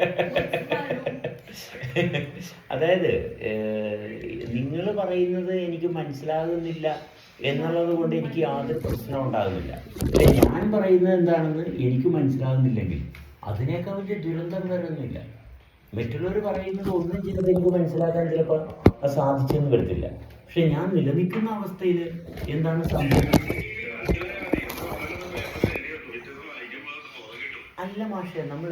അതായത് നിങ്ങൾ പറയുന്നത് എനിക്ക് മനസ്സിലാകുന്നില്ല എന്നുള്ളത് കൊണ്ട് എനിക്ക് യാതൊരു പ്രശ്നവും ഉണ്ടാകുന്നില്ല. ഞാൻ പറയുന്നത് എന്താണെന്ന് എനിക്ക് മനസ്സിലാകുന്നില്ലെങ്കിൽ അതിനേക്കാൾ വലിയ ദുരന്തം വരുന്നില്ല. മറ്റുള്ളവർ പറയുന്നത് ഒന്നും ചിലത് എനിക്ക് മനസ്സിലാക്കാൻ ചിലപ്പോൾ സാധിച്ചെന്ന് വരത്തില്ല. പക്ഷെ ഞാൻ നിലനിൽക്കുന്ന അവസ്ഥയിൽ എന്താണ് സംഭവിക്കുന്നത് അല്ല മാഷെ നമ്മൾ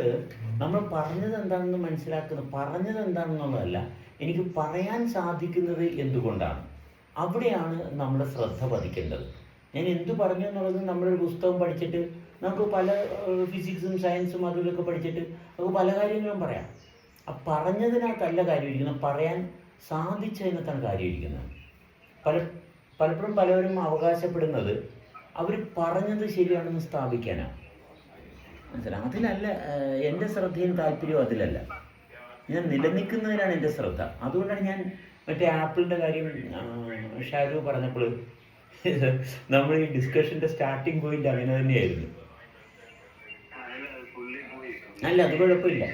നമ്മൾ പറഞ്ഞത് എന്താണെന്ന് മനസ്സിലാക്കുന്നത്? പറഞ്ഞത് എന്താണെന്നുള്ളതല്ല എനിക്ക് പറയാൻ സാധിക്കുന്നത് എന്തുകൊണ്ടാണ്? അവിടെയാണ് നമ്മുടെ ശ്രദ്ധ പതിക്കേണ്ടത്. ഞാൻ എന്തു പറഞ്ഞു എന്നുള്ളത് നമ്മളൊരു പുസ്തകം പഠിച്ചിട്ട് നമുക്ക് പല ഫിസിക്സും സയൻസും അതും ഇതൊക്കെ പഠിച്ചിട്ട് നമുക്ക് പല കാര്യങ്ങളും പറയാം. ആ പറഞ്ഞതിനകത്തല്ല കാര്യമിരിക്കുന്നത്. പറയാൻ സാധിച്ചതിനകത്താണ് കാര്യമിരിക്കുന്നത്. പല പലപ്പോഴും പലവരും അവകാശപ്പെടുന്നത് അവർ പറഞ്ഞത് ശരിയാണെന്ന് സ്ഥാപിക്കാനാണ്. മനസ്സിലായി? അതിലല്ല എന്റെ ശ്രദ്ധയും താല്പര്യവും അതിലല്ല. ഞാൻ നിലനിൽക്കുന്നതിനാണ് എന്റെ ശ്രദ്ധ. അതുകൊണ്ടാണ് ഞാൻ മറ്റേ ആപ്പിളിന്റെ കാര്യം ഷാരു പറഞ്ഞപ്പോൾ നമ്മൾ ഈ ഡിസ്കഷന്റെ സ്റ്റാർട്ടിങ് പോയിന്റ് അങ്ങനെ തന്നെയായിരുന്നു. അല്ല അത് കുഴപ്പമില്ല.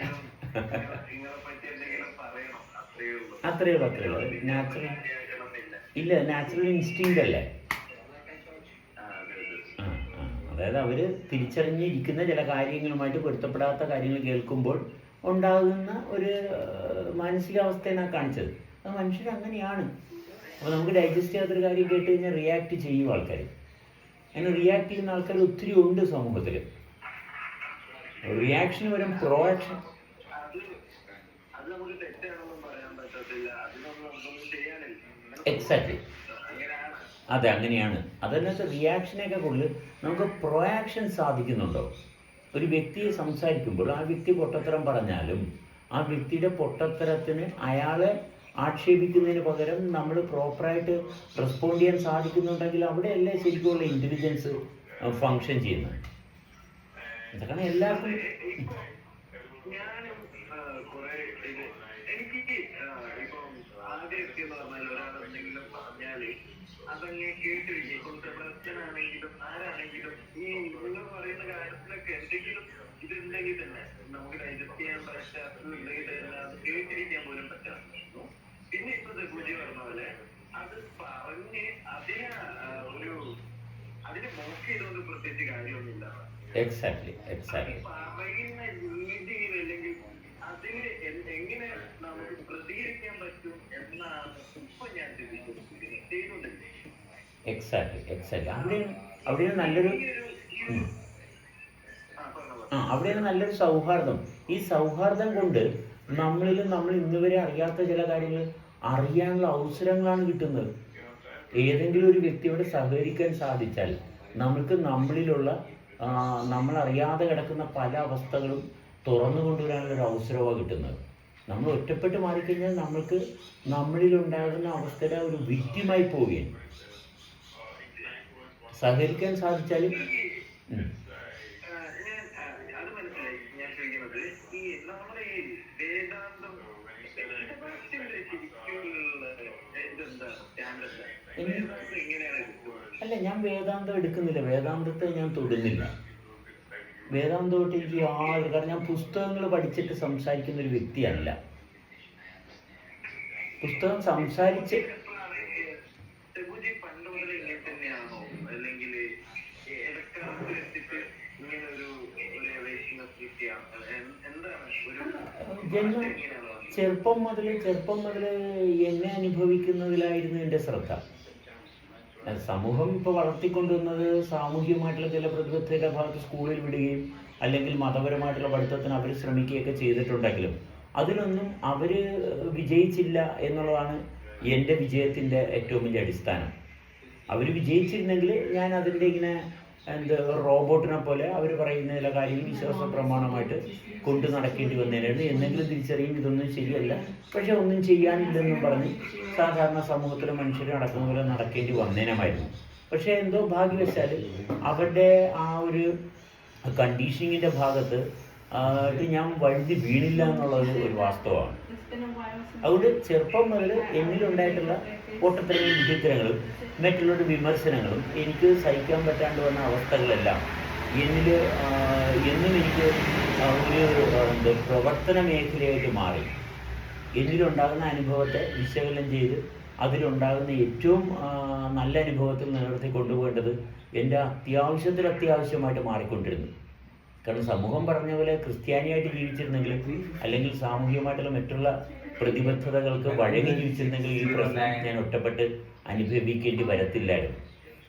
അത്രയേ ഉള്ളൂ അത്രയേ ഉള്ളൂ നാച്ചുറൽ ഇല്ല നാച്ചുറൽ ഇൻസ്റ്റിങ് അല്ലേ. അതായത് അവർ തിരിച്ചറിഞ്ഞിരിക്കുന്ന ചില കാര്യങ്ങളുമായിട്ട് പൊരുത്തപ്പെടാത്ത കാര്യങ്ങൾ കേൾക്കുമ്പോൾ ഉണ്ടാകുന്ന ഒരു മാനസികാവസ്ഥയാണ് കാണിച്ചത്. അത് മനുഷ്യർ അങ്ങനെയാണ്. അപ്പോൾ നമുക്ക് ഡൈജസ്റ്റ് ചെയ്യാത്തൊരു കാര്യം കേട്ട് കഴിഞ്ഞാൽ റിയാക്ട് ചെയ്യും ആൾക്കാർ അങ്ങനെ റിയാക്ട് ചെയ്യുന്ന ആൾക്കാർ ഒത്തിരി ഉണ്ട് സമൂഹത്തിൽ റിയാക്ഷന് വരും പ്രോ ആക്ഷൻ അത് അതെ അങ്ങനെയാണ്. അതല്ലാത്ത റിയാക്ഷനൊക്കെ കൊണ്ട് നമുക്ക് പ്രൊയാക്ഷൻ സാധിക്കുന്നുണ്ടോ? ഒരു വ്യക്തിയെ സംസാരിക്കുമ്പോൾ ആ വ്യക്തി പൊട്ടത്തരം പറഞ്ഞാലും ആ വ്യക്തിയുടെ പൊട്ടത്തരത്തിന് അയാളെ ആക്ഷേപിക്കുന്നതിന് പകരം നമ്മൾ പ്രോപ്പറായിട്ട് റെസ്പോണ്ട് ചെയ്യാൻ സാധിക്കുന്നുണ്ടെങ്കിൽ അവിടെയല്ലേ ശരിക്കുമുള്ള ഇന്റലിജൻസ് ഫങ്ഷൻ ചെയ്യുന്നത്? അതൊക്കെയാണ് എല്ലാവർക്കും അതങ്ങ് ഇപ്പം സെബാസ്റ്റ്യനാണെങ്കിലും ആരാണെങ്കിലും ഈ നിങ്ങൾ പറയുന്ന കാര്യത്തിലൊക്കെ എന്തെങ്കിലും ഇതുണ്ടെങ്കിൽ തന്നെ നമുക്ക് ഡൈജസ്റ്റ് ചെയ്യാൻ പറ്റാത്തതുണ്ടെങ്കിൽ തന്നെ അത് കേട്ടിരിക്കാൻ പോലും പറ്റാറുണ്ടായിരുന്നു പിന്നെ ഇപ്പൊ പൂജ പറഞ്ഞ പോലെ അത് പറഞ്ഞ് അതിനെ ഒരു അതിനെ മോക്ക് ചെയ്തുകൊണ്ട് പ്രത്യേകിച്ച് കാര്യമൊന്നുമില്ല. എക്സാക്ട്ലി എക്സാക്ട്ലി പറയുന്ന രീതിയിൽ അല്ലെങ്കിൽ അതിന് എങ്ങനെ നമുക്ക് പ്രതികരിക്കാൻ പറ്റും എന്നാണ് ഇപ്പൊ ഞാൻ ചിന്തിക്കുന്നത്. ചെയ്യുന്നുണ്ടല്ലേ എക്സാക്ട്ലി എക്സാക്ട് അവിടെയാണ് അവിടെയാണ് നല്ലൊരു. ആ, അവിടെ അവിടെയാണ് നല്ലൊരു സൗഹാർദ്ദം. ഈ സൗഹാർദ്ദം കൊണ്ട് നമ്മളിൽ നമ്മൾ ഇന്നുവരെ അറിയാത്ത ചില കാര്യങ്ങൾ അറിയാനുള്ള അവസരങ്ങളാണ് കിട്ടുന്നത്. ഏതെങ്കിലും ഒരു വ്യക്തിയോട് സഹകരിക്കാൻ സാധിച്ചാൽ നമുക്ക് നമ്മളിലുള്ള നമ്മൾ അറിയാതെ കിടക്കുന്ന പല അവസ്ഥകളും തുറന്നു കൊണ്ടുവരാനുള്ള ഒരു അവസരമാണ് കിട്ടുന്നത്. നമ്മൾ ഒറ്റപ്പെട്ട് മാറിക്കഴിഞ്ഞാൽ നമ്മൾക്ക് നമ്മളിലുണ്ടാകുന്ന അവസ്ഥയുടെ ഒരു വിറ്റുമായി പോവുകയാണ്. സഹകരിക്കാൻ സാധിച്ചാൽ അല്ല ഞാൻ വേദാന്തം എടുക്കുന്നില്ല. വേദാന്തത്തെ ഞാൻ തൊടുന്നില്ല. വേദാന്തമായിട്ട് എനിക്ക് യാതൊരു കാരണം ഞാൻ പുസ്തകങ്ങൾ പഠിച്ചിട്ട് സംസാരിക്കുന്ന ഒരു വ്യക്തിയല്ല. പുസ്തകം സംസാരിച്ച് തെബുജി പണ്ട് മുതൽ ഇങ്ങനെ തന്നെയാണോ അല്ലെങ്കിൽ ഇടക്കാലത്ത് വെച്ചിട്ട് ഇങ്ങനെ ഒരു ഒരു എവേഷനെ സൃഷ്ടിയാണ് എന്താണ് ഒരു ചെറുപ്പം മുതൽ ചെറുപ്പം മുതൽ എന്നെ അനുഭവിക്കുന്നതിലായിരുന്നു എന്റെ ശ്രദ്ധ. സമൂഹം ഇപ്പോൾ വളർത്തിക്കൊണ്ടുവന്നത് സാമൂഹികമായിട്ടുള്ള ചില പ്രതിബദ്ധതയുടെ ഭാഗത്ത് സ്കൂളിൽ വിടുകയും അല്ലെങ്കിൽ മതപരമായിട്ടുള്ള പഠിത്തത്തിന് അവർ ശ്രമിക്കുകയൊക്കെ ചെയ്തിട്ടുണ്ടെങ്കിലും അതിനൊന്നും അവർ വിജയിച്ചില്ല എന്നുള്ളതാണ് എന്റെ വിജയത്തിന്റെ ഏറ്റവും വലിയ അടിസ്ഥാനം. അവർ വിജയിച്ചിരുന്നെങ്കിൽ ഞാൻ അതിന്റെ ഇങ്ങനെ എന്ത് റോബോട്ടിനെ പോലെ അവർ പറയുന്ന ചില കാര്യങ്ങൾ വിശ്വാസ പ്രമാണമായിട്ട് കൊണ്ടു നടക്കേണ്ടി വന്നേരാണ്. എന്തെങ്കിലും തിരിച്ചറിയും ഇതൊന്നും ശരിയല്ല. പക്ഷെ ഒന്നും ചെയ്യാനില്ലെന്നും പറഞ്ഞ് സാധാരണ സമൂഹത്തിലെ മനുഷ്യർ നടക്കുന്ന പോലെ നടക്കേണ്ടി വന്നേനമായിരുന്നു. പക്ഷേ എന്തോ ഭാഗ്യവശാൽ അവരുടെ ആ ഒരു കണ്ടീഷനിങ്ങിന്റെ ഭാഗത്ത് ഞാൻ വഴുതി വീണില്ല എന്നുള്ളത് ഒരു വാസ്തവമാണ്. അതുകൊണ്ട് ചെറുപ്പം മുതൽ എന്നിലുണ്ടായിട്ടുള്ള പൊട്ടത്തരങ്ങളും വിചിത്രങ്ങളും മറ്റുള്ളവരുടെ വിമർശനങ്ങളും എനിക്ക് സഹിക്കാൻ പറ്റാണ്ട് വന്ന അവസ്ഥകളെല്ലാം എന്നിൽ എന്നും എനിക്ക് ഒരു എന്ത് പ്രവർത്തന മേഖലയായിട്ട് മാറി. എന്നിലുണ്ടാകുന്ന അനുഭവത്തെ വിശകലനം ചെയ്ത് അതിലുണ്ടാകുന്ന ഏറ്റവും നല്ല അനുഭവത്തിൽ നിലനിർത്തി കൊണ്ടുപോകേണ്ടത് എന്റെ അത്യാവശ്യത്തിൽ അത്യാവശ്യമായിട്ട് മാറിക്കൊണ്ടിരുന്നു. കാരണം സമൂഹം പറഞ്ഞ പോലെ ക്രിസ്ത്യാനിയായിട്ട് ജീവിച്ചിരുന്നെങ്കിൽ അല്ലെങ്കിൽ സാമൂഹികമായിട്ടുള്ള മറ്റുള്ള പ്രതിബദ്ധതകൾക്ക് വഴങ്ങി ജീവിച്ചിരുന്നെങ്കിൽ ഈ പ്രശ്നം ഞാൻ ഒറ്റപ്പെട്ട് അനുഭവിക്കേണ്ടി വരത്തില്ലായിരുന്നു.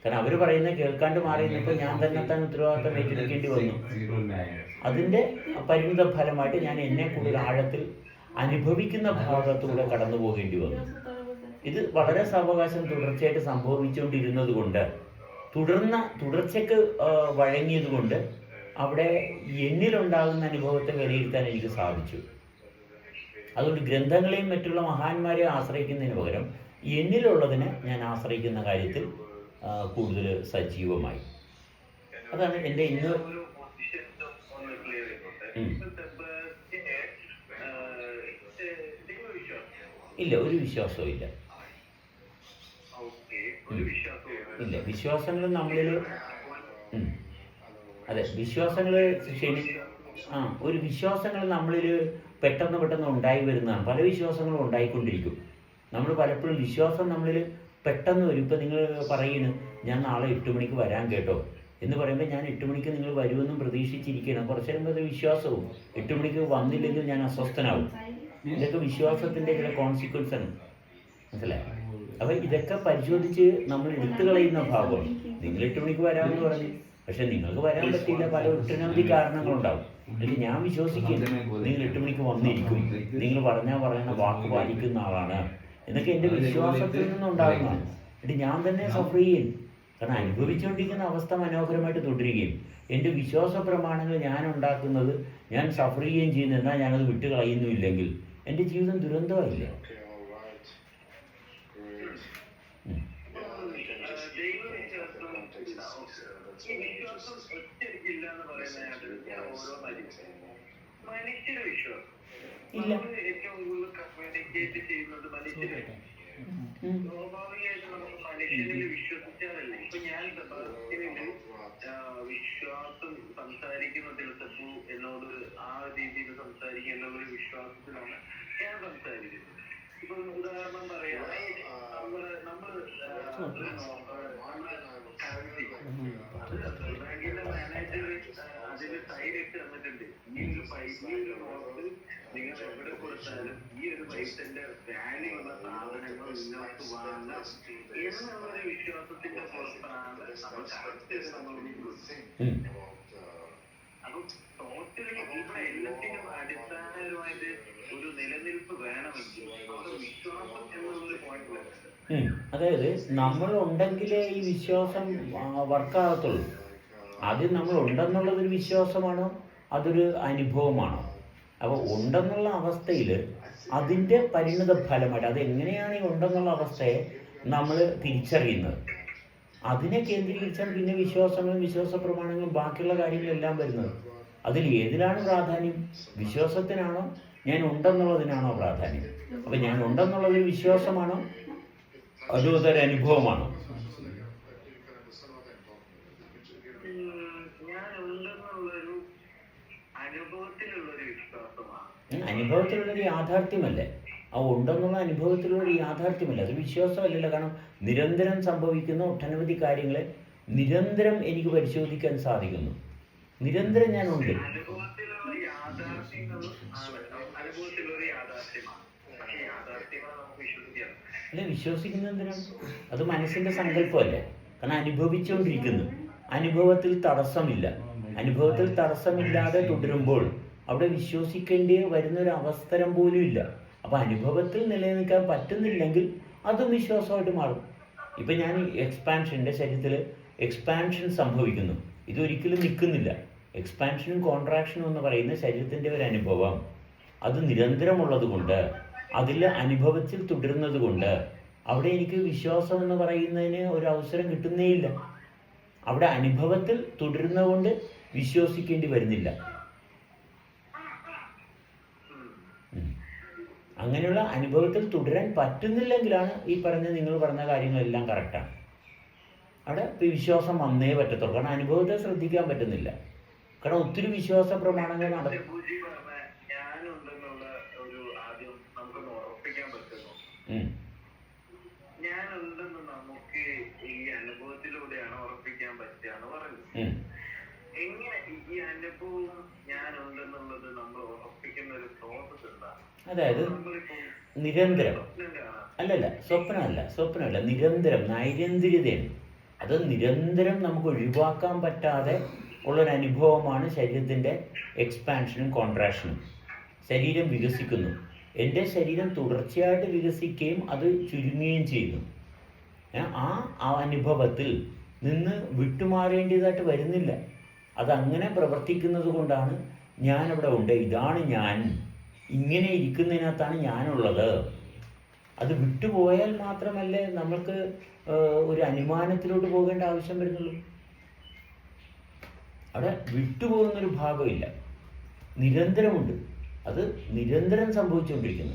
കാരണം അവർ പറയുന്നത് കേൾക്കാണ്ട് മാറി നിന്നപ്പോൾ ഞാൻ തന്നെ താൻ ഉത്തരവാദിത്തം ഏറ്റെടുക്കേണ്ടി വന്നു. അതിന്റെ പരിണിത ഫലമായിട്ട് ഞാൻ എന്നെ കൂടുതൽ ആഴത്തിൽ അനുഭവിക്കുന്ന ഭാഗത്തൂടെ കടന്നു പോകേണ്ടി വന്നു. ഇത് വളരെ സാവകാശം തുടർച്ചയായിട്ട് സംഭവിച്ചുകൊണ്ടിരുന്നത് കൊണ്ട് തുടർന്ന തുടർച്ചയ്ക്ക് വഴങ്ങിയത് കൊണ്ട് അവിടെ എന്നിലുണ്ടാകുന്ന അനുഭവത്തെ വിലയിരുത്താൻ എനിക്ക് സാധിച്ചു. അതുകൊണ്ട് ഗ്രന്ഥങ്ങളെയും മറ്റുള്ള മഹാന്മാരെയും ആശ്രയിക്കുന്നതിന് പകരം എന്നിലുള്ളതിനെ ഞാൻ ആശ്രയിക്കുന്ന കാര്യത്തിൽ കൂടുതൽ സജീവമായി. അതാണ് എന്റെ ഇന്ന് ഇല്ല ഒരു വിശ്വാസവും ഇല്ല. ഇല്ല. വിശ്വാസങ്ങൾ നമ്മളിൽ. അതെ വിശ്വാസങ്ങൾ ശരി. ആ ഒരു വിശ്വാസങ്ങൾ നമ്മളിൽ പെട്ടെന്ന് പെട്ടെന്ന് ഉണ്ടായി വരുന്നതാണ്. പല വിശ്വാസങ്ങളും ഉണ്ടായിക്കൊണ്ടിരിക്കും. നമ്മൾ പലപ്പോഴും വിശ്വാസം നമ്മളിൽ പെട്ടെന്ന് വരും. ഇപ്പം നിങ്ങൾ പറയുന്നു ഞാൻ നാളെ എട്ട് മണിക്ക് വരാൻ കേട്ടോ. എന്ന് പറയുമ്പോൾ ഞാൻ എട്ട് മണിക്ക് നിങ്ങൾ വരുമെന്നും പ്രതീക്ഷിച്ചിരിക്കണം. കുറച്ചു നേരം അത് വിശ്വാസവും. എട്ട് മണിക്ക് വന്നില്ലെങ്കിൽ ഞാൻ അസ്വസ്ഥനാവും. ഇതൊക്കെ വിശ്വാസത്തിന്റെ ചില കോൺസിക്വൻസ് ആണ്. മനസ്സിലായോ? അപ്പം ഇതൊക്കെ പരിശോധിച്ച് നമ്മൾ എടുത്തു കളയുന്ന ഭാഗമാണ്. നിങ്ങൾ എട്ട് മണിക്ക് വരാമെന്ന് പറഞ്ഞു പക്ഷെ നിങ്ങൾക്ക് വരാൻ പറ്റില്ല പല ഒട്ടനവധി കാരണങ്ങളുണ്ടാവും എന്നിട്ട് ഞാൻ വിശ്വസിക്കും നിങ്ങൾ എട്ട് മണിക്ക് വന്നിരിക്കും. നിങ്ങൾ പറഞ്ഞാൽ പറയുന്ന വാക്ക് പാലിക്കുന്ന ആളാണ്. എന്നൊക്കെ എന്റെ വിശ്വാസത്തിൽ നിന്നുണ്ടാകുന്നതാണ് എന്നിട്ട് ഞാൻ തന്നെ സഫർ ചെയ്യും. കാരണം അനുഭവിച്ചുകൊണ്ടിരിക്കുന്ന അവസ്ഥ മനോഹരമായിട്ട് തുടരുകയും എന്റെ വിശ്വാസ പ്രമാണങ്ങൾ ഞാൻ ഉണ്ടാക്കുന്നത് ഞാൻ സഫർ ചെയ്യുകയും ചെയ്യുന്നു. എന്നാൽ ഞാനത് വിട്ടുകളയുന്നുമില്ലെങ്കിൽ എന്റെ ജീവിതം ദുരന്തമായില്ലേ? വിശ്വാസം ഒറ്റയ്ക്കില്ല എന്ന് പറയുന്നതായിട്ട് ഞാൻ മനുഷ്യരുടെ വിശ്വാസം. നമ്മൾ ഏറ്റവും കൂടുതൽ കമ്മ്യൂണിക്കേറ്റ് ചെയ്യുന്നത് മനുഷ്യരാണ്. സ്വാഭാവികമായിട്ട് നമുക്ക് മനുഷ്യനിൽ വിശ്വസിച്ചാലല്ലേ? ഇപ്പൊ ഞാൻ വിശ്വാസം സംസാരിക്കുന്നതിൽ സബു എന്നോട് ആ രീതിയിൽ സംസാരിക്കുക എന്നുള്ള ഒരു വിശ്വാസത്തിലാണ് ഞാൻ സംസാരിക്കുന്നത്. ഇപ്പൊ ഉദാഹരണം പറയാം നമ്മൾ നമ്മൾ. അത് ബാങ്കിന്റെ മാനേജർ അതിൽ സൈഡ് ഇട്ട് തന്നിട്ടുണ്ട് ഈ ഒരു പൈസ ഈ ഒരു നോട്ട് നിങ്ങൾ എവിടെ കൊടുത്താലും ഈ ഒരു പൈസന്റെ വാല്യൂ ഉള്ള സാധനങ്ങൾ നിങ്ങൾക്ക് വാങ്ങാം എന്നുള്ളൊരു വിശ്വാസത്തിന്റെ പുറത്താണ് നമ്മൾ കറക്റ്റ് നമ്മൾ. അപ്പൊ ടോട്ടലി ഇവിടെ എല്ലാത്തിനും അടിസ്ഥാനപരമായിട്ട് ഒരു നിലനിൽപ്പ് വേണമെങ്കിൽ വിശ്വാസം എന്നൊരു പോയിന്റ് വരുന്നുണ്ട് ഉം. അതായത് നമ്മൾ ഉണ്ടെങ്കിലേ ഈ വിശ്വാസം വർക്കാകത്തുള്ളൂ. ആദ്യം നമ്മൾ ഉണ്ടെന്നുള്ളതൊരു വിശ്വാസമാണോ? അതൊരു അനുഭവമാണോ? അപ്പോൾ ഉണ്ടെന്നുള്ള അവസ്ഥയിൽ അതിന്റെ പരിണിത ഫലമായിട്ട് അത് എങ്ങനെയാണ് ഈ ഉണ്ടെന്നുള്ള അവസ്ഥയെ നമ്മൾ തിരിച്ചറിയുന്നത്? അതിനെ കേന്ദ്രീകരിച്ചാണ് പിന്നെ വിശ്വാസങ്ങളും വിശ്വാസ പ്രമാണങ്ങളും ബാക്കിയുള്ള കാര്യങ്ങളെല്ലാം വരുന്നത്. അതിൽ ഏതിനാണ് പ്രാധാന്യം? വിശ്വാസത്തിനാണോ? ഞാൻ ഉണ്ടെന്നുള്ളതിനാണോ പ്രാധാന്യം? അപ്പം ഞാൻ ഉണ്ടെന്നുള്ളതിൽ വിശ്വാസമാണോ? അതോ അതൊരു അനുഭവമാണോ? അനുഭവത്തിലുള്ളൊരു യാഥാർത്ഥ്യമല്ലേ? ആ ഉണ്ടെന്നുള്ള അനുഭവത്തിലൂടെ യാഥാർത്ഥ്യമല്ല. അത് വിശ്വാസമല്ലല്ലോ. കാരണം നിരന്തരം സംഭവിക്കുന്ന ഒട്ടനവധി കാര്യങ്ങളെ നിരന്തരം എനിക്ക് പരിശോധിക്കാൻ സാധിക്കുന്നു. നിരന്തരം ഞാനുണ്ട് അല്ലെ വിശ്വസിക്കുന്നത് എന്തിനാണ് അത് മനസ്സിന്റെ സങ്കല്പമല്ലേ? കാരണം അനുഭവിച്ചുകൊണ്ടിരിക്കുന്നു. അനുഭവത്തിൽ തടസ്സമില്ല. അനുഭവത്തിൽ തടസ്സമില്ലാതെ തുടരുമ്പോൾ അവിടെ വിശ്വസിക്കേണ്ടി വരുന്ന ഒരു അവസരം പോലും ഇല്ല. അപ്പൊ അനുഭവത്തിൽ നിലനിൽക്കാൻ പറ്റുന്നില്ലെങ്കിൽ അതും വിശ്വാസമായിട്ട് മാറും. ഇപ്പൊ ഞാൻ എക്സ്പാൻഷൻ എന്റെ ശരീരത്തിൽ എക്സ്പാൻഷൻ സംഭവിക്കുന്നു. ഇതൊരിക്കലും നിൽക്കുന്നില്ല. എക്സ്പാൻഷനും കോൺട്രാക്ഷനും എന്ന് പറയുന്ന ശരീരത്തിന്റെ ഒരു അനുഭവം. അത് നിരന്തരമുള്ളത് കൊണ്ട് അതിൽ അനുഭവത്തിൽ തുടരുന്നത് കൊണ്ട് അവിടെ എനിക്ക് വിശ്വാസം എന്ന് പറയുന്നതിന് ഒരു അവസരം കിട്ടുന്നേയില്ല. അവിടെ അനുഭവത്തിൽ തുടരുന്നതുകൊണ്ട് വിശ്വസിക്കേണ്ടി വരുന്നില്ല. അങ്ങനെയുള്ള അനുഭവത്തിൽ തുടരാൻ പറ്റുന്നില്ലെങ്കിലാണ് ഈ പറഞ്ഞ നിങ്ങൾ പറഞ്ഞ കാര്യങ്ങളെല്ലാം കറക്റ്റാണ് അവിടെ വിശ്വാസം വന്നേ പറ്റത്തുള്ളൂ. കാരണം അനുഭവത്തെ ശ്രദ്ധിക്കാൻ പറ്റുന്നില്ല. കാരണം ഒത്തിരി വിശ്വാസ പ്രമാണങ്ങൾ. ഞാനുണ്ടെന്ന് നമുക്ക് ഈ അനുഭവത്തിലൂടെയാണ് ഉറപ്പിക്കാൻ എങ്ങനെ ഈ അനുഭവം ഞാനുണ്ടെന്നുള്ളത് നമ്മൾ ഉറപ്പിക്കുന്ന ഒരു പ്രോസസ് എന്താണ്? അതായത് നിരന്തരം. അല്ലല്ല സ്വപ്നമല്ല സ്വപ്നമല്ല നിരന്തരം നൈരന്തര്യതയാണ് അത് നിരന്തരം നമുക്ക് ഒഴിവാക്കാൻ പറ്റാതെ ഉള്ളൊരു അനുഭവമാണ് ശരീരത്തിന്റെ എക്സ്പാൻഷനും കോൺട്രാക്ഷനും ശരീരം വികസിക്കുന്നു. എന്റെ ശരീരം തുടർച്ചയായിട്ട് വികസിക്കുകയും അത് ചുരുങ്ങുകയും ചെയ്യുന്നു. ആ അനുഭവത്തിൽ നിന്ന് വിട്ടുമാറേണ്ടതായിട്ട് വരുന്നില്ല. അതങ്ങനെ പ്രവർത്തിക്കുന്നത് കൊണ്ടാണ് ഞാനവിടെ ഉണ്ട്. ഇതാണ് ഞാൻ. ഇങ്ങനെ ഇരിക്കുന്നതിനകത്താണ് ഞാനുള്ളത്. അത് വിട്ടുപോയാൽ മാത്രമല്ലേ നമ്മൾക്ക് ഒരു അനുമാനത്തിലോട്ട് പോകേണ്ട ആവശ്യം വരുന്നുള്ളൂ. അവിടെ വിട്ടുപോകുന്നൊരു ഭാഗമില്ല. നിരന്തരമുണ്ട്. അത് നിരന്തരം സംഭവിച്ചുകൊണ്ടിരിക്കുന്നു.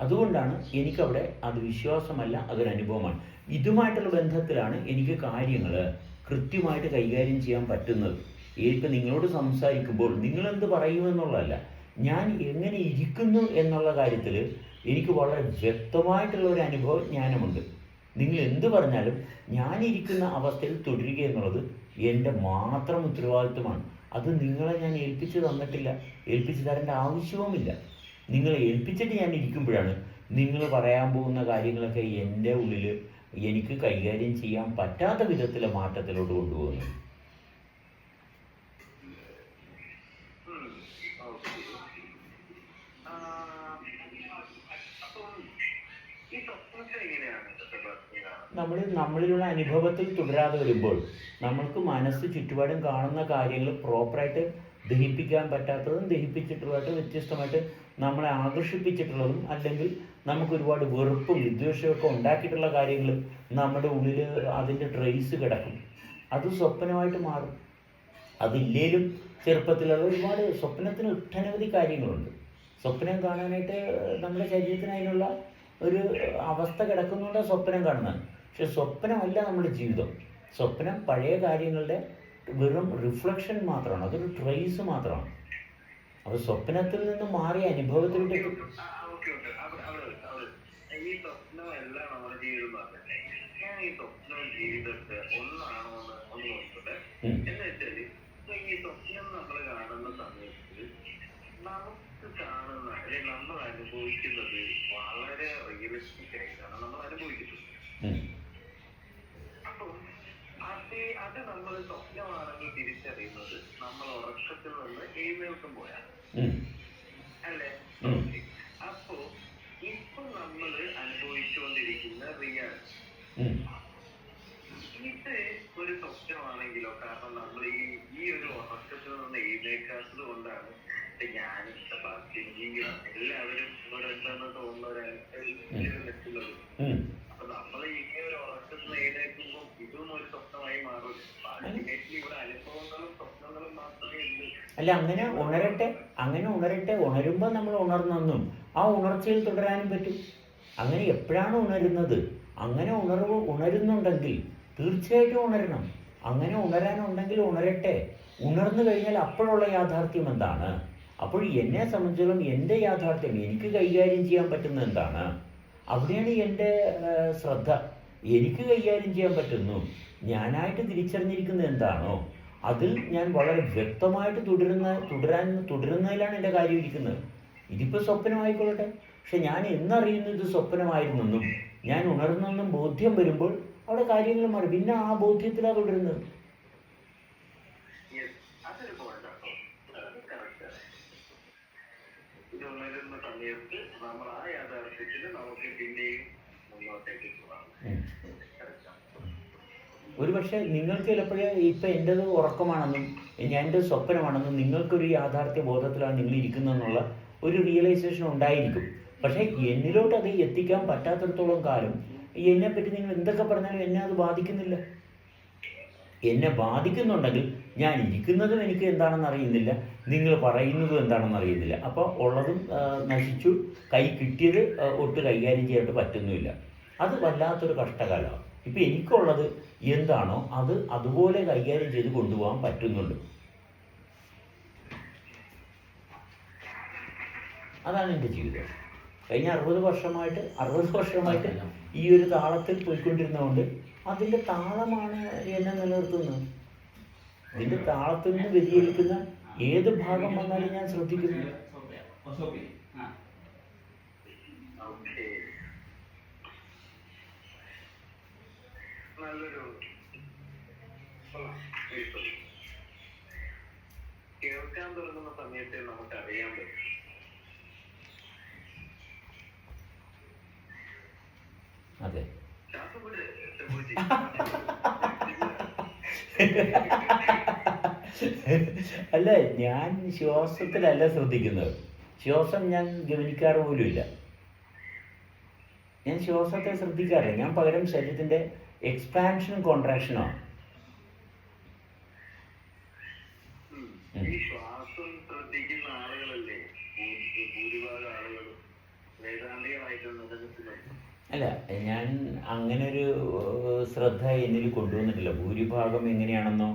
അതുകൊണ്ടാണ് എനിക്കവിടെ അത് വിശ്വാസമല്ല അതൊരു അനുഭവമാണ്. ഇതുമായിട്ടുള്ള ബന്ധത്തിലാണ് എനിക്ക് കാര്യങ്ങൾ കൃത്യമായിട്ട് കൈകാര്യം ചെയ്യാൻ പറ്റുന്നത്. ഇപ്പം നിങ്ങളോട് സംസാരിക്കുമ്പോൾ നിങ്ങളെന്ത് പറയുമെന്നുള്ളതല്ല. ഞാൻ എങ്ങനെ ഇരിക്കുന്നു എന്നുള്ള കാര്യത്തിൽ എനിക്ക് വളരെ വ്യക്തമായിട്ടുള്ള ഒരു അനുഭവ ജ്ഞാനമുണ്ട്. നിങ്ങൾ എന്ത് പറഞ്ഞാലും ഞാനിരിക്കുന്ന അവസ്ഥയിൽ തുടരുക എന്നുള്ളത് എന്റെ മാത്രം ഉത്തരവാദിത്വമാണ്. അത് നിങ്ങളെ ഞാൻ ഏൽപ്പിച്ചു തന്നിട്ടില്ല. ഏൽപ്പിച്ചു തരേണ്ട ആവശ്യവുമില്ല. നിങ്ങളെ ഏൽപ്പിച്ചിട്ട് ഞാൻ ഇരിക്കുമ്പോഴാണ് നിങ്ങൾ പറയാൻ പോകുന്ന കാര്യങ്ങളൊക്കെ എന്റെ ഉള്ളിൽ എനിക്ക് കൈകാര്യം ചെയ്യാൻ പറ്റാത്ത വിധത്തിലെ മാറ്റത്തിലോട്ട് കൊണ്ടുപോകുന്നത് ഉം. ഓക്കേ. ആ, അപ്പം ഈ സ്വപ്നത്തെ എങ്ങനെയാണ് സെബാസ്റ്റ്യൻ കാണുന്നത്? നമ്മൾ നമ്മളിലുള്ള അനുഭവത്തിൽ തുടരാതെ വരുമ്പോൾ നമ്മൾക്ക് മനസ്സ് ചുറ്റുപാടും കാണുന്ന കാര്യങ്ങൾ പ്രോപ്പറായിട്ട് ദഹിപ്പിക്കാൻ പറ്റാത്തതും ദഹിപ്പിച്ചിട്ടുള്ളതായിട്ട് വ്യത്യസ്തമായിട്ട് നമ്മളെ ആകർഷിപ്പിച്ചിട്ടുള്ളതും അല്ലെങ്കിൽ നമുക്ക് ഒരുപാട് വെറുപ്പും വിദ്വേഷമൊക്കെ ഉണ്ടാക്കിയിട്ടുള്ള കാര്യങ്ങൾ നമ്മുടെ ഉള്ളിൽ അതിന്റെ ട്രേസ് കിടക്കും. അത് സ്വപ്നമായിട്ട് മാറും. അതില്ലേലും ചെറുപ്പത്തിലുള്ള ഒരുപാട് സ്വപ്നത്തിന് ഒട്ടനവധി കാര്യങ്ങളുണ്ട്. സ്വപ്നം കാണാനായിട്ട് നമ്മുടെ ശരീരത്തിന് ഒരു അവസ്ഥ കിടക്കുന്നുണ്ട് സ്വപ്നം കാണുന്നത്. പക്ഷെ സ്വപ്നമല്ല നമ്മുടെ ജീവിതം. സ്വപ്നം പഴയ കാര്യങ്ങളുടെ വെറും റിഫ്ലക്ഷൻ മാത്രമാണ്. അതൊരു ട്രേസ് മാത്രമാണ്. അപ്പോൾ സ്വപ്നത്തിൽ നിന്ന് മാറിയ അനുഭവത്തിലൂടെ. ഈ സ്വപ്നമല്ല നമ്മുടെ ജീവിതം ഞാൻ ഈ സ്വപ്നവും ജീവിതത്തെ ഒന്നാണോ എന്ന് ഒന്ന് നോക്കട്ടെ. എന്ന് വെച്ചാൽ ഇപ്പൊ ഈ സ്വപ്നം നമ്മൾ കാണുന്ന സമയത്ത് നമുക്ക് കാണുന്ന അല്ലെങ്കിൽ നമ്മൾ അനുഭവിക്കുന്നത് വളരെ റിയലിസ്റ്റിക് ആയിട്ടാണ് നമ്മൾ അനുഭവിക്കുന്നത് ഉം. അപ്പം അത് നമ്മൾ സ്വപ്നമാണെന്ന് തിരിച്ചറിയുന്നത്. നമ്മൾ ഉറക്കത്തിൽ നിന്ന് എഴുന്നേൽക്കുമ്പോഴാണ്. അല്ലേ. അപ്പോ ഇപ്പൊ നമ്മൾ അനുഭവിച്ചുകൊണ്ടിരിക്കുന്ന റിയാലിറ്റി. ഇത് ഒരു സ്വപ്നമാണെങ്കിലോ കാരണം നമ്മൾ ഈ ഈ ഒരു ഉറക്കത്തിൽ നിന്ന് എഴുന്നേക്കാത്തത് കൊണ്ടാണ് ഞാൻ ബാക്കി എല്ലാവരും ഇവിടെ ഉണ്ടെന്ന് തോന്നുന്നവരാണ് നിൽക്കുന്നത്. അപ്പൊ നമ്മൾ ഈ അല്ല അങ്ങനെ ഉണരട്ടെ അങ്ങനെ ഉണരട്ടെ ഉണരുമ്പോൾ നമ്മൾ ഉണർന്നെന്നും ആ ഉണർച്ചയിൽ തുടരാനും പറ്റും. അങ്ങനെ എപ്പോഴാണ് ഉണരുന്നത്? അങ്ങനെ ഉണർവ് ഉണരുന്നുണ്ടെങ്കിൽ തീർച്ചയായിട്ടും ഉണരണം. അങ്ങനെ ഉണരാനുണ്ടെങ്കിൽ ഉണരട്ടെ. ഉണർന്നു കഴിഞ്ഞാൽ അപ്പോഴുള്ള യാഥാർത്ഥ്യം എന്താണ്? അപ്പോൾ എന്നെ സംബന്ധിച്ചിടത്തോളം എന്റെ യാഥാർത്ഥ്യം എനിക്ക് കൈകാര്യം ചെയ്യാൻ പറ്റുന്നത് എന്താണ്? അവിടെയാണ് എന്റെ ശ്രദ്ധ. എനിക്ക് കൈകാര്യം ചെയ്യാൻ പറ്റുന്നു. ഞാനായിട്ട് തിരിച്ചറിഞ്ഞിരിക്കുന്നത് എന്താണോ അതിൽ ഞാൻ വളരെ വ്യക്തമായിട്ട് തുടരുന്ന തുടരാൻ തുടരുന്നതിലാണ് എന്റെ കാര്യം ഇരിക്കുന്നത്. ഇതിപ്പോൾ സ്വപ്നമായിക്കൊള്ളട്ടെ. പക്ഷെ ഞാൻ എന്നറിയുന്നു ഇത് സ്വപ്നമായിരുന്നെന്നും ഞാൻ ഉണർന്നെന്നും ബോധ്യം വരുമ്പോൾ അവിടെ കാര്യങ്ങൾ മാറി. പിന്നെ ആ ബോധ്യത്തിലാണ് തുടരുന്നത്. ഉണരുന്ന സമയത്ത് നമ്മൾ ആ യാഥാർത്ഥ്യത്തിൽ നമുക്ക് പിന്നെയും മുന്നോട്ടേക്ക് പോകാം. ഒരു പക്ഷേ നിങ്ങൾക്ക് ചിലപ്പോഴേ ഇപ്പം എന്റെത് ഉറക്കമാണെന്നും എന്റെ സ്വപ്നമാണെന്നും നിങ്ങൾക്കൊരു യാഥാർത്ഥ്യ ബോധത്തിലാണ് നിങ്ങൾ ഇരിക്കുന്നതെന്നുള്ള ഒരു റിയലൈസേഷൻ ഉണ്ടായിരിക്കും. പക്ഷേ എന്നിലോട്ട് അത് എത്തിക്കാൻ പറ്റാത്തിടത്തോളം കാലം എന്നെ പറ്റി നിങ്ങൾ എന്തൊക്കെ പറഞ്ഞാലും എന്നെ അത് ബാധിക്കുന്നില്ല. എന്നെ ബാധിക്കുന്നുണ്ടെങ്കിൽ ഞാൻ ഇരിക്കുന്നതും എനിക്ക് എന്താണെന്ന് അറിയുന്നില്ല നിങ്ങൾ പറയുന്നതും എന്താണെന്ന് അറിയുന്നില്ല. അപ്പോൾ ഉള്ളതും നശിച്ചു. കൈ കിട്ടിയത് ഒട്ട് കൈകാര്യം ചെയ്യാനായിട്ട് പറ്റുന്നുമില്ല. അത് വല്ലാത്തൊരു കഷ്ടകാലമാണ്. ഇപ്പം എനിക്കുള്ളത് എന്താണോ അത് അതുപോലെ കൈകാര്യം ചെയ്ത് കൊണ്ടുപോകാൻ പറ്റുന്നുണ്ട്. അതാണ് എന്റെ ജീവിതം. കഴിഞ്ഞ അറുപത് വർഷമായിട്ട് അറുപത് വർഷമായിട്ട് ഈ ഒരു താളത്തിൽ പോയിക്കൊണ്ടിരുന്നതുകൊണ്ട് അതിന്റെ താളമാണ് എന്നെ നിലനിർത്തുന്നത്. ഇതിന്റെ താളത്തിൽ നിന്ന് വ്യതിചലിക്കുന്ന ഏത് ഭാഗം വന്നാലും ഞാൻ ശ്രദ്ധിക്കുന്നു ഓക്കേ. നല്ലൊരു. കേൾക്കാൻ തുടങ്ങുന്ന സമയത്തെ നമുക്ക് അറിയാൻ പറ്റും അതെ. അല്ല ഞാൻ ശ്വാസത്തിലല്ല ശ്രദ്ധിക്കുന്നത് ശ്വാസം ഞാൻ ഗവനിക്കാറ് പോലുമില്ല ഞാൻ ശ്വാസത്തെ ശ്രദ്ധിക്കാറില്ല ഞാൻ പകരം ശരീരത്തിന്റെ എക്സ്പാൻഷനും കോൺട്രാക്ഷനോ. ശ്വാസം ശ്രദ്ധിക്കുന്ന ആളുകളല്ലേ? ഭൂ- ഭൂരിഭാഗം ആളുകളും അല്ല ഞാൻ അങ്ങനെ ഒരു ശ്രദ്ധ എന്നിൽ കൊണ്ടുവന്നിട്ടില്ല. ഭൂരിഭാഗം എങ്ങനെയാണെന്നോ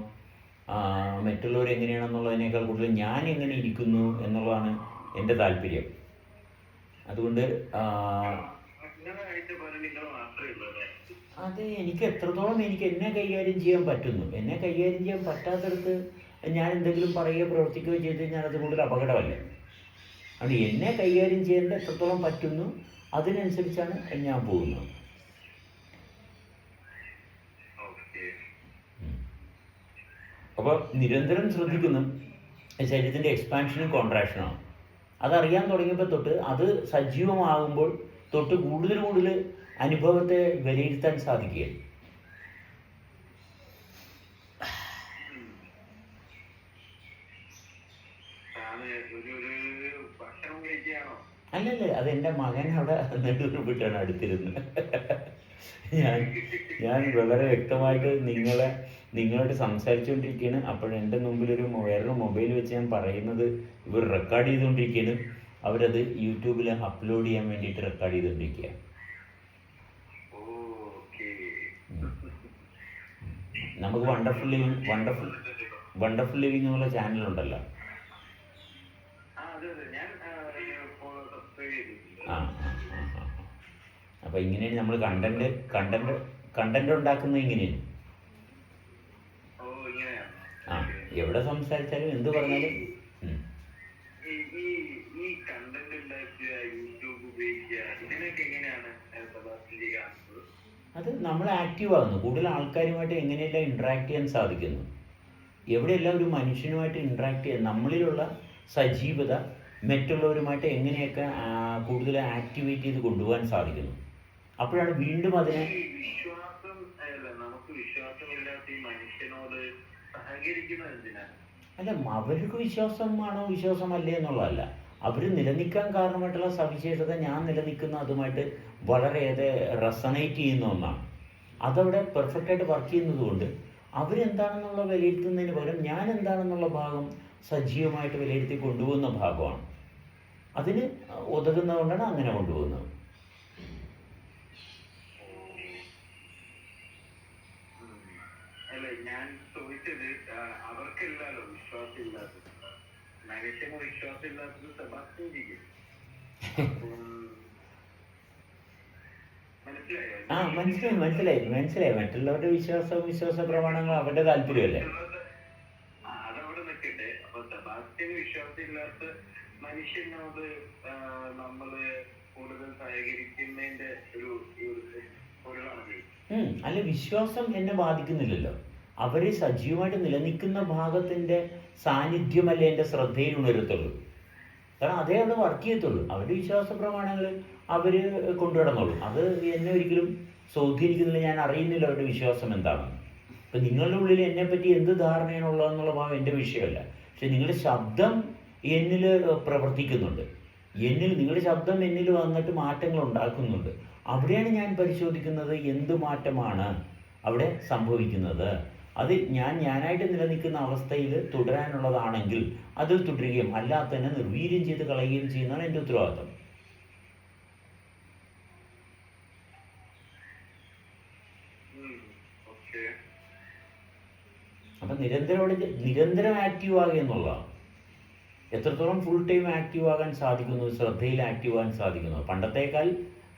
മറ്റുള്ളവർ എങ്ങനെയാണെന്നുള്ളതിനേക്കാൾ കൂടുതൽ ഞാൻ എങ്ങനെ ഇരിക്കുന്നു എന്നുള്ളതാണ് എന്റെ താല്പര്യം. അതുകൊണ്ട് അത് എനിക്ക് എത്രത്തോളം എനിക്ക് എന്നെ കൈകാര്യം ചെയ്യാൻ പറ്റുന്നു. എന്നെ കൈകാര്യം ചെയ്യാൻ പറ്റാത്തടത്ത് ഞാൻ എന്തെങ്കിലും പറയുകയോ പ്രവർത്തിക്കുകയോ ചെയ്ത് കഴിഞ്ഞാൽ അത് കൂടുതൽ അപകടമല്ലേ? അതുകൊണ്ട് എന്നെ കൈകാര്യം ചെയ്യേണ്ട എത്രത്തോളം പറ്റുന്നു അതിനനുസരിച്ചാണ് ഞാൻ പോകുന്നത്. അപ്പോൾ നിരന്തരം ശ്രദ്ധിക്കുന്നു ശരീരത്തിന്റെ എക്സ്പാൻഷനും കോൺട്രാക്ഷനും അതറിയാൻ തുടങ്ങിയപ്പോൾ തൊട്ട് അത് സജീവമാകുമ്പോൾ തൊട്ട് കൂടുതൽ കൂടുതൽ അനുഭവത്തെ വിലയിരുത്താൻ സാധിക്കുക അല്ലല്ല അത് എന്റെ മകൻ അവിടെ നെടുവിട്ടാണ് അടുത്തിരുന്നത്. ഞാൻ ഞാൻ വളരെ വ്യക്തമായിട്ട് നിങ്ങളെ നിങ്ങളോട് സംസാരിച്ചുകൊണ്ടിരിക്കുകയാണ്. അപ്പോൾ എന്റെ മുമ്പിൽ ഒരു വേറൊരു മൊബൈൽ വെച്ച് ഞാൻ പറയുന്നത് ഇവർ റെക്കോർഡ് ചെയ്തുകൊണ്ടിരിക്കുകയാണ്. അവരത് യൂട്യൂബിൽ അപ്ലോഡ് ചെയ്യാൻ വേണ്ടിയിട്ട് റെക്കോർഡ് ചെയ്തുകൊണ്ടിരിക്കുക ഓക്കെ നമുക്ക് wonderful living wonderful wonderful living എന്നുള്ള സബ്സ്ക്രൈബ് ചെയ്തിട്ടുണ്ട്. ആ അപ്പോൾ ഇങ്ങനെയാണ് നമ്മൾ കണ്ടന്റ് കണ്ടന്റ് കണ്ടന്റ് ഉണ്ടാക്കുന്നത് ഇങ്ങനെയാണ്. ആ എവിടെ സംസാരിച്ചാലും എന്ത് പറഞ്ഞാലും ഈ കണ്ടന്റ് ഉണ്ടാക്കുക യൂട്യൂബ് ഉപയോഗിക്കുക ഇതിനൊക്കെ എങ്ങനെയാണ് അത് നമ്മൾ ആക്റ്റീവ് ആകുന്നു കൂടുതൽ ആൾക്കാരുമായിട്ട് എങ്ങനെയെല്ലാം ഇൻട്രാക്ട് ചെയ്യാൻ സാധിക്കുന്നു? എവിടെയെല്ലാം ഒരു മനുഷ്യനുമായിട്ട് ഇൻട്രാക്ട് ചെയ്യാൻ നമ്മളിലുള്ള സജീവത മറ്റുള്ളവരുമായിട്ട് എങ്ങനെയൊക്കെ കൂടുതൽ ആക്ടിവേറ്റ് ചെയ്ത് കൊണ്ടുപോകാൻ സാധിക്കുന്നു? അപ്പോഴാണ് വീണ്ടും അതിനെ അല്ല അവർക്ക് വിശ്വാസമാണോ വിശ്വാസമല്ലേ എന്നുള്ളതല്ല. അവർ നിലനിൽക്കാൻ കാരണമായിട്ടുള്ള സവിശേഷത ഞാൻ നിലനിൽക്കുന്ന അതുമായിട്ട് വളരെയേറെ റെസണേറ്റ് ചെയ്യുന്ന ഒന്നാണ്. അതവിടെ പെർഫെക്റ്റായിട്ട് വർക്ക് ചെയ്യുന്നതുകൊണ്ട് അവരെന്താണെന്നുള്ള വിലയിരുത്തുന്നതിന് പകരം ഞാൻ എന്താണെന്നുള്ള ഭാഗം സജീവമായിട്ട് വിലയിരുത്തി കൊണ്ടുപോകുന്ന ഭാഗമാണ്. അതിന് ഉതകുന്നതുകൊണ്ടാണ് അങ്ങനെ കൊണ്ടുപോകുന്നത്. ഞാൻ ചോദിച്ചത് അവർക്കില്ലല്ലോ വിശ്വാസമില്ലാത്തത്. മനുഷ്യന് വിശ്വാസമില്ലാത്തത് ഇല്ലാത്തത് മനസ്സിലായോ ആ മനസ്സിലായി മനസ്സിലായി മനസ്സിലായി. മറ്റുള്ളവരുടെ വിശ്വാസവും വിശ്വാസ പ്രമാണങ്ങളും അവരുടെ താല്പര്യമല്ലേ? അതവിടെ നിൽക്കട്ടെ. അപ്പൊ സെബാസ്റ്റ്യന് വിശ്വാസമില്ലാത്ത മനുഷ്യനോട് ആ, നമ്മൾ കൂടുതൽ സഹകരിക്കുന്നതിന്റെ ഒരു അല്ല വിശ്വാസം എന്നെ ബാധിക്കുന്നില്ലല്ലോ. അവർ സജീവമായിട്ട് നിലനിൽക്കുന്ന ഭാഗത്തിന്റെ സാന്നിധ്യമല്ലേ എന്റെ ശ്രദ്ധയിൽ ഉണരത്തുള്ളൂ. കാരണം അതേ അത് വർക്ക് ചെയ്യത്തുള്ളൂ. അവരുടെ വിശ്വാസ പ്രമാണങ്ങൾ അവർ കൊണ്ടുവിടുന്നുള്ളൂ അത് എന്നെ ഒരിക്കലും സ്വാധീനിക്കുന്നില്ല ഞാൻ അറിയുന്നില്ല അവരുടെ വിശ്വാസം എന്താണെന്ന്. ഇപ്പം നിങ്ങളുടെ ഉള്ളിൽ എന്നെ പറ്റി എന്ത് ധാരണയാണ് ഉള്ളതെന്നുള്ള ഭാഗം എന്റെ വിഷയമല്ല. പക്ഷെ നിങ്ങളുടെ ശബ്ദം എന്നിൽ പ്രവർത്തിക്കുന്നുണ്ട്. എന്നിൽ നിങ്ങളുടെ ശബ്ദം എന്നിൽ വന്നിട്ട് മാറ്റങ്ങൾ ഉണ്ടാക്കുന്നുണ്ട്. അവിടെയാണ് ഞാൻ പരിശോധിക്കുന്നത് എന്ത് മാറ്റമാണ് അവിടെ സംഭവിക്കുന്നത്. അത് ഞാൻ ഞാനായിട്ട് നിലനിൽക്കുന്ന അവസ്ഥയിൽ തുടരാനുള്ളതാണെങ്കിൽ അത് തുടരുകയും അല്ലാതെ തന്നെ നിർവീര്യം ചെയ്ത് കളയുകയും ചെയ്യുന്നതാണ് എന്റെ ഉത്തരവാദിത്വം അപ്പൊ നിരന്തരം നിരന്തരം ആക്റ്റീവ് ആകുക എന്നുള്ളതാണ്. എത്രത്തോളം ഫുൾ ടൈം ആക്റ്റീവ് ആകാൻ സാധിക്കുന്നു ശ്രദ്ധയിൽ ആക്റ്റീവ് ആകാൻ സാധിക്കുന്നു. പണ്ടത്തേക്കാൾ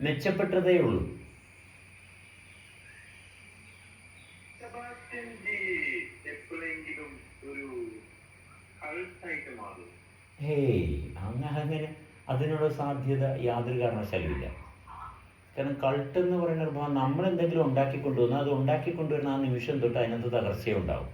മെച്ചപ്പെട്ടതേ ഉള്ളൂ. മാറും. ഹേയ് അങ്ങനെ അതിനുള്ള സാധ്യത യാതൊരു കാരണവശാലുമില്ല. കാരണം കൾട്ട് എന്ന് പറയുന്ന ഭാഗം നമ്മൾ എന്തെങ്കിലും ഉണ്ടാക്കിക്കൊണ്ടുവന്ന് അത് ഉണ്ടാക്കിക്കൊണ്ടുവരുന്ന ആ നിമിഷം തൊട്ട് അതിനകത്ത് തകർച്ചയുണ്ടാവും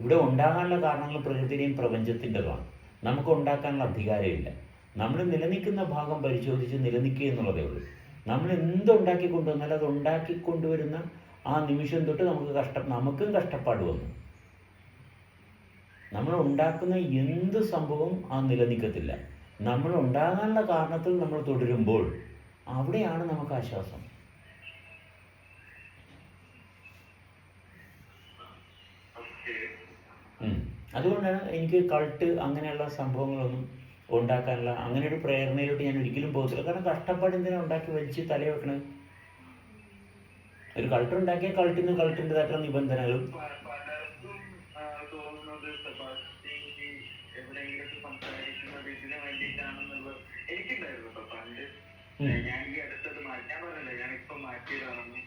ഇവിടെ ഉണ്ടാകാനുള്ള കാരണങ്ങൾ പ്രകൃതിയുടെയും പ്രപഞ്ചത്തിന്റെതാണ് നമുക്ക് ഉണ്ടാക്കാനുള്ള അധികാരമില്ല. നമ്മൾ നിലനിൽക്കുന്ന ഭാഗം പരിശോധിച്ച് നിലനിൽക്കുക എന്നുള്ളതേ ഉള്ളൂ. നമ്മൾ എന്തുണ്ടാക്കി കൊണ്ടുവന്നാലും അത് ഉണ്ടാക്കി കൊണ്ടുവരുന്ന ആ നിമിഷം തൊട്ട് നമുക്ക് കഷ്ട നമുക്കും കഷ്ടപ്പാട് വന്നു നമ്മൾ ഉണ്ടാക്കുന്ന എന്ത് സംഭവം ആ നിലനിൽക്കത്തില്ല. നമ്മൾ ഉണ്ടാകാനുള്ള കാരണത്തിൽ നമ്മൾ തുടരുമ്പോൾ അവിടെയാണ് നമുക്ക് ആശ്വാസം. അതുകൊണ്ടാണ് എനിക്ക് കൾട്ട് അങ്ങനെയുള്ള സംഭവങ്ങളൊന്നും ഉണ്ടാക്കാനുള്ള അങ്ങനെ ഒരു പ്രേരണയിലോട്ട് ഞാൻ ഒരിക്കലും പോകത്തില്ല. കാരണം കഷ്ടപ്പാട് എന്തിനാ ഉണ്ടാക്കി വലിച്ച് തല വെക്കണത് ഒരു കൾട്ട് ഉണ്ടാക്കിയ കൾട്ടിന് കൾട്ടിന്റെതായിട്ടുള്ള നിബന്ധനകളും പ- പലർക്കും ആ, തോന്നുന്നത് സെബാസ്റ്റ്യൻ ജി ഉണ്ടാക്കിയ സംസാരിക്കുന്നത് കൾട്ടിന്റെതായിട്ടുള്ള നിബന്ധനകളും എനിക്കുണ്ടായിരുന്നു പണ്ട്. ഞാൻ ഈ അടുത്തത് പറഞ്ഞില്ല. മാറ്റിയതാണെന്ന്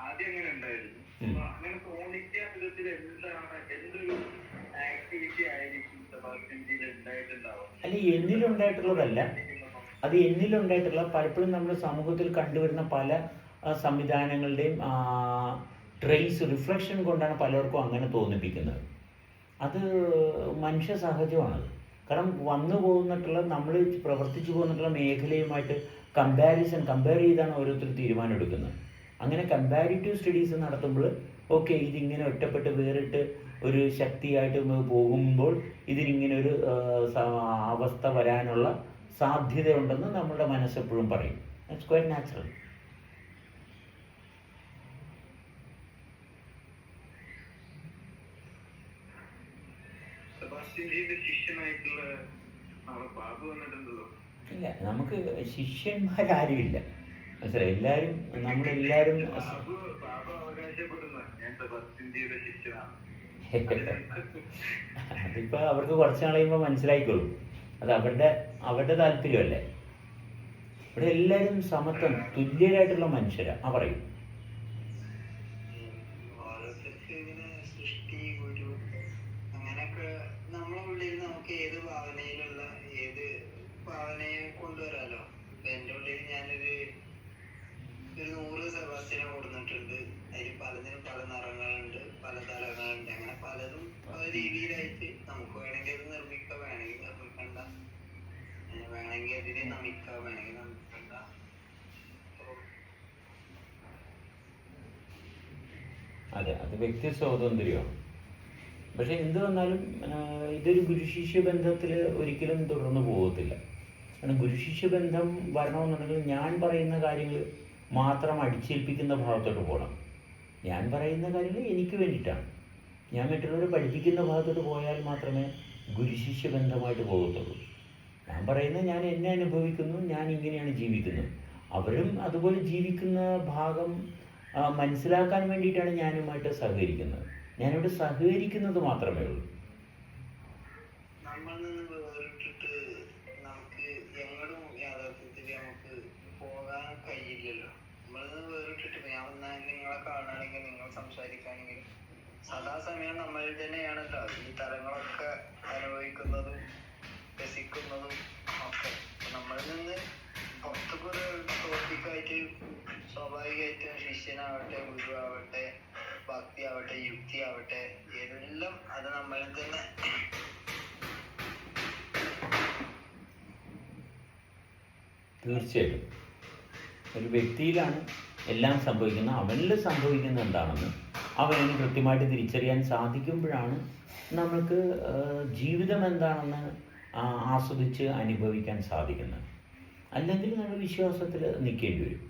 ആദ്യം അങ്ങനെ ഉണ്ടായിരുന്നു. ഉം. അപ്പൊ അങ്ങനെ തോന്നിക്കാൻ വിധത്തിൽ എന്താണ് എന്തൊരു ആക്ടിവിറ്റി ആയിരിക്കും അല്ല എന്നിലുണ്ടായിട്ടുള്ളതല്ല. അത് എന്നിലുണ്ടായിട്ടുള്ള പലപ്പോഴും നമ്മുടെ സമൂഹത്തിൽ കണ്ടുവരുന്ന പല സംവിധാനങ്ങളുടെയും ട്രെയ്സ് റിഫ്ലക്ഷൻ കൊണ്ടാണ് പലർക്കും അങ്ങനെ തോന്നിപ്പിക്കുന്നത്. അത് മനുഷ്യ സഹജമാണത് കാരണം വന്നു പോകുന്നിട്ടുള്ള നമ്മൾ പ്രവർത്തിച്ചു പോകുന്നിട്ടുള്ള മേഖലയുമായിട്ട് കമ്പാരിസൺ കമ്പയർ ചെയ്താണ് ഓരോരുത്തർ തീരുമാനം എടുക്കുന്നത്. അങ്ങനെ കമ്പാരിറ്റീവ് സ്റ്റഡീസ് നടത്തുമ്പോൾ ഓക്കെ ഇതിങ്ങനെ ഒറ്റപ്പെട്ട് വേറിട്ട് ഒരു ശക്തിയായിട്ട് പോകുമ്പോൾ ഇതിനിങ്ങനെ ഒരു അവസ്ഥ വരാനുള്ള സാധ്യതയുണ്ടെന്ന് നമ്മളുടെ മനസ്സെപ്പോഴും പറയും. ഇറ്റ്സ് ക്വൈറ്റ് നാച്ചുറൽ ഇല്ല നമുക്ക് ശിഷ്യന്മാരാരുമില്ല മനസ്സിലായി? എല്ലാരും ശിഷ്യനാണ്. അതിപ്പോൾ അവർക്ക് കുറച്ച് നാൾ കഴിയുമ്പോൾ മനസ്സിലായിക്കോളും. അത് അവരുടെ അവരുടെ താല്പര്യമല്ലേ? ഇവിടെ എല്ലാവരും സമത്വം തുല്യരായിട്ടുള്ള മനുഷ്യരാ ആ പറയും. രീതിയിലായിട്ട് നമുക്ക് വേണമെങ്കിൽ അത് നിർമ്മിക്കാം. വേണമെങ്കിൽ നിർമ്മിക്കണ്ട. വേണമെങ്കിൽ അതിനെ നമിക്കാം. വേണമെങ്കിൽ നമിക്കണ്ട. അതെ അത് വ്യക്തി സ്വാതന്ത്ര്യമാണ് പക്ഷെ എന്ത് വന്നാലും ഇതൊരു ഗുരുശിഷ്യ ബന്ധത്തിൽ ഒരിക്കലും തുടർന്ന് പോകത്തില്ല. കാരണം ഗുരുശിഷ്യ ബന്ധം വരണമെന്നുണ്ടെങ്കിൽ ഞാൻ പറയുന്ന കാര്യങ്ങൾ മാത്രം അടിച്ചേൽപ്പിക്കുന്ന ഭാഗത്തോട്ട് പോകണം. ഞാൻ പറയുന്ന കാര്യങ്ങൾ എനിക്ക് വേണ്ടിയിട്ടാണ്. ഞാൻ മറ്റുള്ളവരെ പഠിപ്പിക്കുന്ന ഭാഗത്തോട്ട് പോയാൽ മാത്രമേ ഗുരുശിഷ്യ ബന്ധമായിട്ട് പോകത്തുള്ളൂ. ഞാൻ പറയുന്നത് ഞാൻ എന്നെ അനുഭവിക്കുന്നു ഞാൻ ഇങ്ങനെയാണ് ജീവിക്കുന്നത്. അവരും അതുപോലെ ജീവിക്കുന്ന ഭാഗം മനസ്സിലാക്കാൻ വേണ്ടിയിട്ടാണ് ഞാനുമായിട്ട് സഹകരിക്കുന്നത്. ഞാനിവിടെ സഹകരിക്കുന്നത് മാത്രമേ ഉള്ളൂ. പോകാൻ നമ്മൾ നിങ്ങളെ കാണുകയാണെങ്കിൽ നിങ്ങൾ സംസാരിക്കുകയാണെങ്കിൽ സദാസമയം നമ്മൾ തന്നെയാണല്ലോ ഈ തലങ്ങളൊക്കെ അനുഭവിക്കുന്നതും രസിക്കുന്നതും ഒക്കെ. നമ്മളിൽ നിന്ന് പുറത്തൊക്കെ ഒരു ടോപ്പിക്കായിട്ട് സ്വാഭാവികമായിട്ടും ശിഷ്യനാവട്ടെ ഗുരുവാവട്ടെ ഭക്തി ആവട്ടെ യുക്തി ആവട്ടെ എല്ലാം അത് നമ്മളിൽ തന്നെ തീർച്ചയായിട്ടും. ഒരു വ്യക്തിയിലാണ് എല്ലാം സംഭവിക്കുന്നത്. അവനിൽ സംഭവിക്കുന്നത് എന്താണെന്ന് അവനതിന് കൃത്യമായിട്ട് തിരിച്ചറിയാൻ സാധിക്കുമ്പോഴാണ് നമുക്ക് ജീവിതം എന്താണെന്ന് ആസ്വദിച്ച് അനുഭവിക്കാൻ സാധിക്കുന്നത്. അല്ലെങ്കിൽ നമ്മൾ വിശ്വാസത്തിൽ നിൽക്കേണ്ടി വരും.